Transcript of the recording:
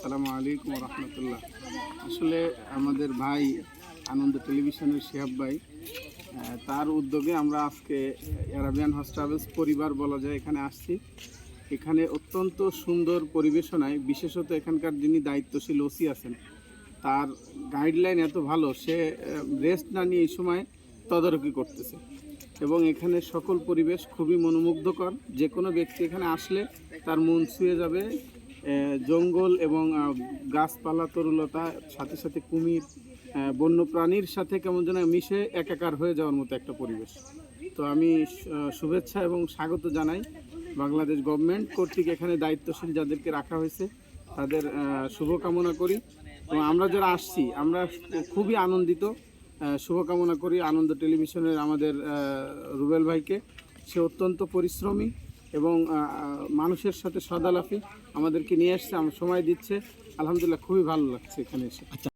আসসালামু আলাইকুম রহমতুল্লাহ। আসলে আমাদের ভাই আনন্দ টেলিভিশনের শেহাব ভাই তার উদ্যোগে আমরা আজকে অ্যারাবিয়ান হজ ট্রাভেলস পরিবার বলা যায় এখানে আসছি। এখানে অত্যন্ত সুন্দর পরিবেশনায়, বিশেষত এখানকার যিনি দায়িত্বশীল ওসি আছেন, তার গাইডলাইন এত ভালো, সে রেস্ট না নিয়ে এই সময় তদারকি করতেছে। এবং এখানে সকল পরিবেশ খুবই মনোমুগ্ধকর, যে কোনো ব্যক্তি এখানে আসলে তার মন ছুঁয়ে যাবে জঙ্গল এবং গাছপালা তরুলতা, সাথে সাথে কুমির বন্য প্রাণীর সাথে কেমন যেন মিশে একাকার হয়ে যাওয়ার মতো একটা পরিবেশ। তো আমি শুভেচ্ছা এবং স্বাগত জানাই বাংলাদেশ গভর্নমেন্ট কর্তৃক এখানে দায়িত্বশীল যাদেরকে রাখা হয়েছে, তাদের শুভকামনা করি। এবং আমরা যারা আসছি, আমরা খুবই আনন্দিত শুভকামনা করি আনন্দ টেলিভিশনের আমাদের রুবেল ভাইকে। সে অত্যন্ত পরিশ্রমী এবং মানুষের সাথে সদালাপি আমাদেরকে নিয়ে আসছে সময় দিচ্ছে। আলহামদুলিল্লাহ, খুবই ভালো লাগছে এখানে এসে।